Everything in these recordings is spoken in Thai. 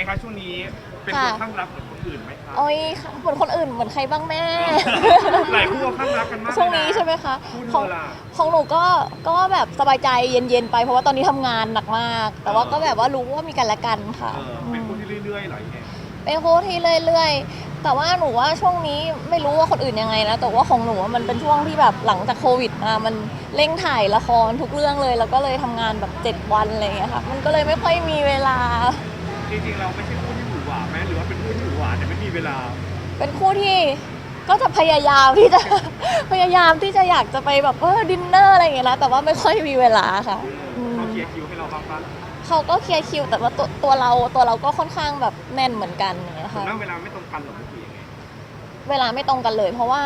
ไงคะช่วงนี้เป็นคนข้างรักเหมือนคนอื่นไหมคะ โอ้ยเหมือนคนอื่นเหมือนใครบ้างแม่ หลายคู่ข้างรักกันมากเลยะช่วงนี้ใช่ไหมคะคู่เธของอล่ะของหนูก็ก็แบบสบายใจเย็นๆไปเพราะว่าตอนนี้ทำงานหนักมาก แต่ว่าก็แบบว่ารู้ว่ามีกันและกันค่ะเออเป็นคู่ที่เรื่อยๆเหรอยังไงเป็นคู่ที่เรื่อยๆ แต่ว่าหนูว่าช่วงนี้ไม่รู้ว่าคนอื่นยังไงนะ แต่ว่าของหนูอะมันเป็นช่วงที่แบบหลังจากโควิดมามันเร่งถ่ายละครทุกเรื่องเลย แล้วก็เลยทำงานแบบ 7 วันอะไรอย่างเงี้ยค่ะ มันก็เลยไม่ค่อยมีเวลา จริงๆเราไม่ใช่คู่ที่หวือหวาไหมหรือว่าเป็นคู่ที่หวือหวาแต่ไม่มีเวลาเป็นคู่ที่ก็จะพยายามที่จะ พยายามที่จะอยากจะไปแบบเออดินเนอร์อะไรอย่างเงี้ยนะแต่ว่าไม่ค่อยมีเวลาค่ะอืมเขาเคลียร์คิวให้เราบ้างปะเขาก็เคลียร์คิว แต่ว่าตัวตัวเราตัวเราก็ค่อนข้างแบบแน่นเหมือนกันอย่างเงี้ยถึงค่ะแม้เวลาไม่ตรงกันหรอกมันคือยังไง เวลาไม่ตรงกันเลย เพราะว่า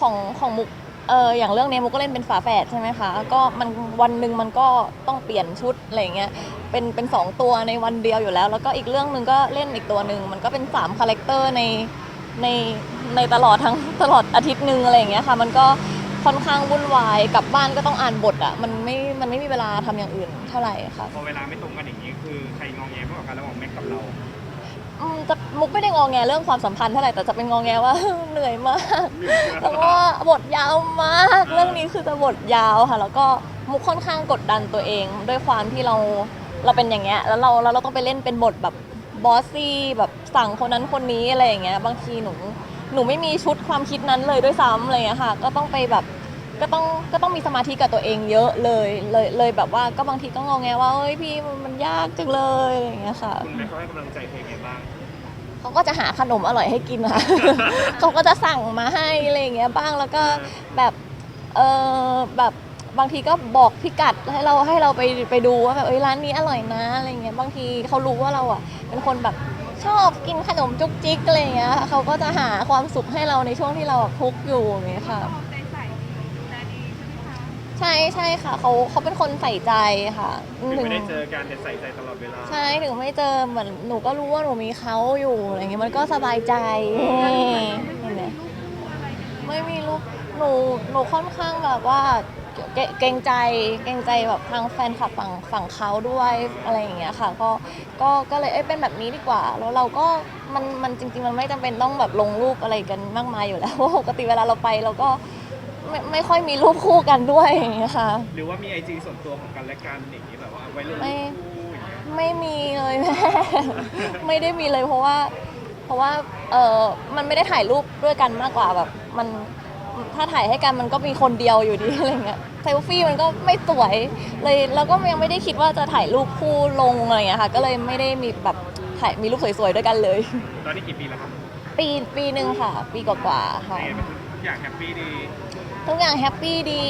ของของมุก เอออย่างเรื่องนี้มุกก็เล่นเป็นฝาแฝดใช่ไหมคะ ก็มันวันหนึ่งมันก็ต้องเปลี่ยนชุดอะไรเงี้ย เป็นเป็นสองตัวในวันเดียวอยู่แล้ว แล้วก็อีกเรื่องหนึ่งก็เล่นอีกตัวหนึ่งมันก็เป็น3คาแรคเตอร์ในในในตลอดทั้งตลอดอาทิตย์หนึ่งอะไรเงี้ยค่ะ มันก็ค่อนข้างวุ่นวายกลับบ้านก็ต้องอ่านบทอะมันไม่มันไม่มีเวลาทำอย่างอื่นเท่าไหร่ค่ะพอเวลาไม่ตรงกันอย่างนี้คือใครงองแงมากกว่ากันระหว่างแม็กกับเรา อืมจะมุกไม่ได้งอแงเรื่องความสัมพันธ์เท่าไหร่แต่จะเป็นงอแงว่า เหนื่อยมากแล้วก็บทยาวมากเรื่องนี้คือจะบทยาวค่ะ แล้วก็มุกค่อนข้างกดดันตัวเอง ด้วยความที่เราเราเป็นอย่างเงี้ยแล้วเราแล้วเราต้องไปเล่นเป็นบทแบบบอสซี่แบบสั่งคนนั้นคนนี้อะไรอย่างเงี้ยบางทีหนูหนูไม่มีชุดความคิดนั้นเลยด้วยซ้ำอะไรอย่างเงี้ยค่ะ ก็ต้องไปแบบก็ต้องก็ต้องมีสมาธิกับตัวเองเยอะเลยเลยเลยแบบว่าก็บางทีก็งอแงว่าเอ้ยพี่มันมันยากจังเลยอะไรอย่างเงี้ยค่ะ คุณแม็กเขาให้กำลังใจเพลงไงบ้าง เขาก็จะหาขนมอร่อยให้กินค่ะ เขาก็จะสั่งมาให้อะไรอย่างเงี้ยบ้างแล้วก็แบบเออแบบบางทีก็บอกพิกัดให้เราให้เราไปไปดูว่าแบบเอ้ยร้านนี้อร่อยนะอะไรเงี้ยบางทีเขารู้ว่าเราอะ เป็นคนแบบชอบกินขนมจุกจิกอะไรเงี้ยเขาก็จะหาความสุขให้เราในช่วงที่เราแบบทุกข์อยู่อย่างเงี้ยค่ะ เอาใจใส่ดูแลดี ใช่ไหมคะใช่ใช่ค่ะเขาเขาเป็นคนใส่ใจค่ะถึงไม่ได้เจอกันแต่ใส่ใจตลอดเวลา ใช่ถึงไม่เจอเหมือนหนูก็รู้ว่าหนูมีเขาอยู่อะไรเงี้ยมันก็สบายใจเห็นไหมไม่มีลูกหนูหนูค่อนข้างแบบว่าเกเกรงใจเกรงใจแบบทางแฟนคลับฝั่งฝั่งเขาด้วยอะไรอย่างเงี้ยค่ะก็ก็ก็เลยเอ้ยเป็นแบบนี้ดีกว่า แล้วเราก็มันมันจริง ๆ มันไม่จำเป็นต้องแบบลงรูปอะไรกันมากมายอยู่แล้วเพราะปกติเวลาเราไปเราก็ ไม่ไม่ค่อยมีรูปคู่กันด้วยอย่างเงี้ยค่ะ หรือว่ามีไอจีส่วนตัวของกันและกันอย่างนี้แบบว่าเอาไว้ลงไม่ คู่อย่างเงี้ยไม่มีเลยแม่ ไม่ได้มีเลยเพราะว่า เพราะว่าเออมันไม่ได้ถ่ายรูปด้วยกันมากกว่าแบบ มันถ้าถ่ายให้กันมันก็มีคนเดียวอยู่ดี อะไรเงี้ยเซลฟี่มันก็ไม่สวยเลยแล้วก็ยังไม่ได้คิดว่าจะถ่ายรูปคู่ลงอะไรเงี้ยค่ะก็เลยไม่ได้มีแบบถ่ายมีรูปสวยๆด้วยกันเลย ตอนนี้กี่ปีแล้วครับปีปีหนึ่งค่ะ ปีกว่าๆค่ะ เป็นไงบ้างทุกอย่างแฮปปี้ดี ทุกอย่างแฮปปี้ดี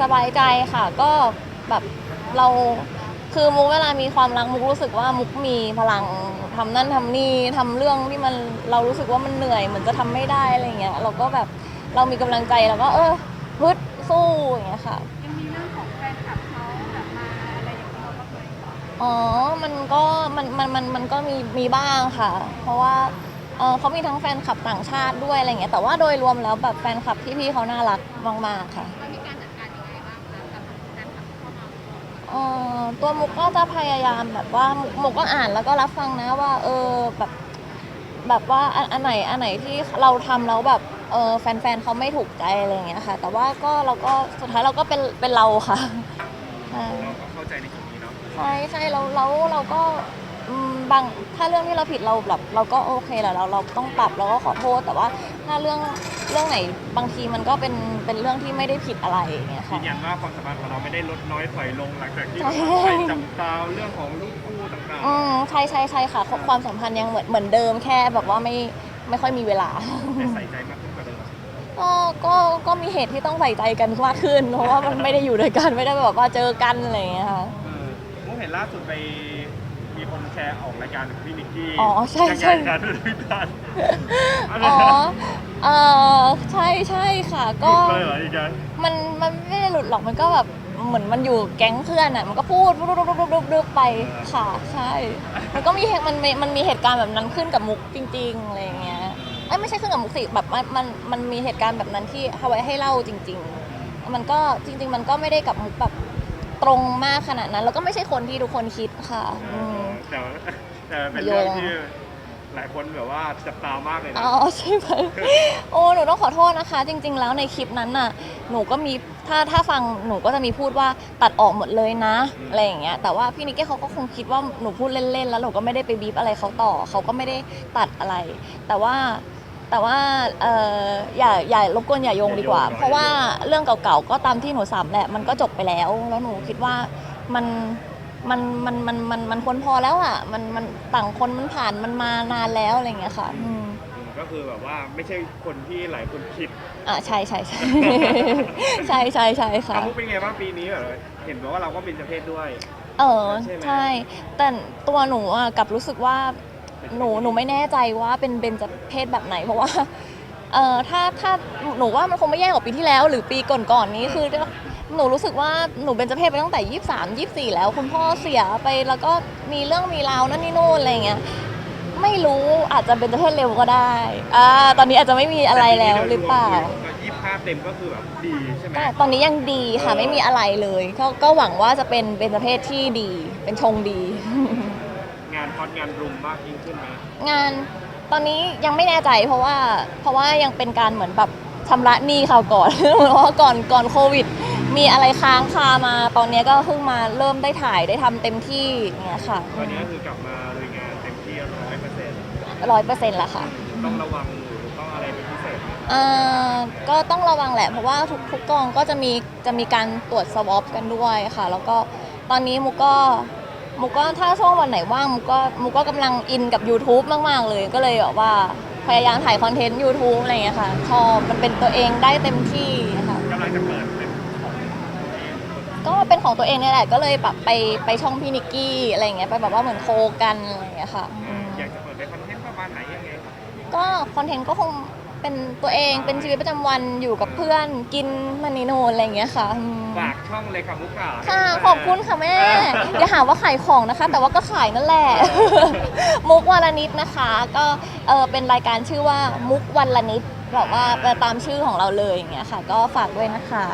สบายใจค่ะ ก็แบบเราคือมุกเวลามีความรักมุกรู้สึกว่ามุกมีพลังทำนั่นทำนี่ทำเรื่องที่มันเรารู้สึกว่ามันเหนื่อยเหมือนจะทำไม่ได้อะไรเงี้ยเราก็แบบเรามีกำลังใจแล้วก็เออฮึดสู้อย่างเงี้ยค่ะ ยังมีเรื่องของแฟนคลับเขาแบบมาอะไรอย่างนี้เราก็เคย อ๋อ มันก็มันมันมันมันก็มีมีบ้างค่ะ เพราะว่า เออเขามีทั้งแฟนคลับต่างชาติด้วยอะไรเงี้ยแต่ว่าโดยรวมแล้วแบบแฟนคลับพี่ๆเขาน่ารักมากๆค่ะเรามีการจัดการยังไงบ้างคะกับแฟนคลับที่เข้ามา เอ่อตัวมุกก็จะพยายามแบบว่ามุกมุกก็อ่านแล้วก็รับฟังนะว่า เออแบบแบบว่าอันอันไหนอันไหนที่เราทำแล้วแบบเออแฟนๆเขาไม่ถูกใจอะไรอย่างเงี้ยค่ะ แต่ว่าก็เราก็สุดท้ายเราก็เป็นเป็นเราค่ะใช่เราก็เข้าใจในจุดนี้เนาะ ใช่ใช่เราเราเราก็อืม บางถ้าเรื่องที่เราผิดเราแบบเราก็โอเคแหละเราเราต้องปรับเราก็ขอโทษ แต่ว่าถ้าเรื่องเรื่องไหนบางทีมันก็เป็นเป็นเรื่องที่ไม่ได้ผิดอะไรอย่างเงี้ยยืค่ะ นยันว่าความสัมพันธ์ของเราไม่ได้ลดน้อยถอยลงหลังจากที่ใช่ ไปจับตาเรื่องของลูกคู่ต่างอืมใช่ใช่ใช่ค่ะความสัมพันธ์ยังเหมือนเหมือนเดิมแค่แบบว่าไม่ไม่ค่อยมีเวลา ๆแต่ใส่ใจมากขึ้นกว่าเดิมก็ก็ก็มีเหตุที่ต้องใส่ใจกันมากขึ้น เพราะว่ามันไม่ได้อยู่ด้วยกันไม่ได้แบบว่าเจอกันอะไรอย่างเงี้ยค่ะ เออมุกเห็นล่าสุดไป มีคนแชร์ออกรายการของพี่นิกกี้อ๋อใช่ยังไงใช่กันด้วยกันอ๋อเออใช่ใช่ค่ะ ก็เลยเหรออีกการมันมันไม่ได้หลุดหรอกมันก็แบบเหมือนมันอยู่แก๊งเพื่อนอะมันก็พูดรูปรูปรูปรูปรูปไปค่ะใช่ มันก็มีเหตุมันมีมันมีเหตุการณ์แบบนั้นขึ้นกับมุกจริงๆอะไรอย่างเงี้ยเอ้ยไม่ใช่ขึ้นกับมุกสิแบบมันมันมันมีเหตุการณ์แบบนั้นที่เอาไว้ให้เล่าจริง ๆ มันก็จริง ๆ มันก็ไม่ได้กับมุกแบบตรงมากขนาดนั้น แล้วก็ไม่ใช่คนที่ทุกคนคิดค่ะอืม แต่ว่าแต่เป็นเรื่องที่หลายคนแบบว่าจับตามากเลยนะ อ๋อใช่ไหมโอ้หนูต้องขอโทษนะคะ จริง ๆ แล้วในคลิปนั้นน่ะหนูก็มีถ้าถ้าฟังหนูก็จะมีพูดว่าตัดออกหมดเลยนะอะไรอย่างเงี้ยแต่ว่าพี่นิกเก้เขาก็คงคิดว่าหนูพูดเล่นๆแล้วหนูก็ไม่ได้ไปบีบอะไรเขาต่อเขาก็ไม่ได้ตัดอะไร แต่ว่าแต่ว่าเอ่ออย่าอย่ารบกวนอย่าโยงดีกว่า เพราะว่าเรื่องเก่าๆก็ตามที่หนูสามแหละมันก็จบไปแล้ว แล้วหนูคิดว่ามัน มันมันมันมันมันควรพอแล้วอะ มันมันต่างคนมันผ่านมันมานานแล้วอะไรอย่างเงี้ยค่ะอืมอืมก็คือแบบว่าไม่ใช่คนที่หลายคนคิดอ่าใช่ใช่ใช่ ใช่ใช่ใช่ค่ะอามุกเป็นไงบ้างปีนี้แบบเห็นบอกว่าเราก็เป็นเจ้าเพศด้วย เออใช่ไหม ใช่ แต่ตัวหนูอะกลับรู้สึกว่า หนูหนูไม่แน่ใจว่าเป็นเบญจเพศแบบไหน เพราะว่าเออถ้าถ้าหนูว่ามันคงไม่แย่กว่าปีที่แล้ว หรือปีก่อนๆนี้คือ หนูรู้สึกว่าหนูเป็นเจเพศไปตั้งแต่ยี่สามยี่สี่แล้ว คุณพ่อเสียไปแล้วก็มีเรื่องมีราวนั่นนี่นู่นอะไรอย่างเงี้ยไม่รู้อาจจะเป็นเจเพศเร็วก็ได้อ่าตอนนี้อาจจะไม่มีอะไรแล้วหรือเปล่ายี่สิบห้าเต็มก็คือแบบดีใช่ไหมแต่ตอนนี้ยังดีค่ะเออไม่มีอะไรเลยก็ก็หวังว่าจะเป็นเป็นประเภทที่ดี เป็นชงดี งานฮอตงานรุมมากยิ่งขึ้นไหมงานตอนนี้ยังไม่แน่ใจเพราะว่าเพราะว่ายังเป็นการเหมือนแบบชำระหนี้เขาวก่อนเพราะว่าก่อนก่อนโควิด มีอะไรค้างคามาตอนนี้ก็เพิ่งมาเริ่มได้ถ่ายได้ทำเต็มที่อย่างเงี้ยค่ะตอนนี้ก็คือกลับมาลุยงานเต็มที่ร้อยเปอร์เซ็นต์ร้อยเปอร์เซ็นต์ละค่ะ ต้องระวังหรือต้องอะไรเป็นพิเศษไหมเอ่อก็ต้องระวังแหละ เพราะว่าทุกทุกกองก็จะมีจะมีการตรวจสวอปกันด้วยค่ะ แล้วก็ตอนนี้มุกก็มุกก็ถ้าช่วงวันไหนว่างมุกก็มุกก็กำลังอินกับ YouTube มาก ๆ เลยก็เลยแบบว่าพยายามถ่ายคอนเทนต์ YouTube อะไรอย่างเงี้ยค่ะชอบมันเป็นตัวเองได้เต็มที่ค่ะ กำลังจะเปิดเป็นของตัวเอง ก็เป็นของตัวเองเนี่ยแหละก็เลยแบบไปไปช่องพี่นิกกี้อะไรอย่างเงี้ยไปแบบว่าเหมือนโคกันอะไรอย่างเงี้ยค่ะอืมอยากจะเปิดเป็นคอนเทนต์ประมาณไหนยังไงก็คอนเทนต์ก็คงเป็นตัวเองเป็นชีวิตประจำวันอยู่กับเพื่อนกินมันนี่โนนอะไรอย่างเงี้ยค่ะอืมฝากช่องเลยค่ะมุกขาค่ะขอบคุณค่ะแม่ อย่าหาว่าขายของนะคะ แต่ว่าก็ขายนั่นแหละ มุกวันละนิดนะคะ ก็เออเป็นรายการชื่อว่ามุกวันละนิดแบบว่าตามชื่อของเราเลยอย่างเงี้ยค่ะ ก็ฝากด้วยนะคะ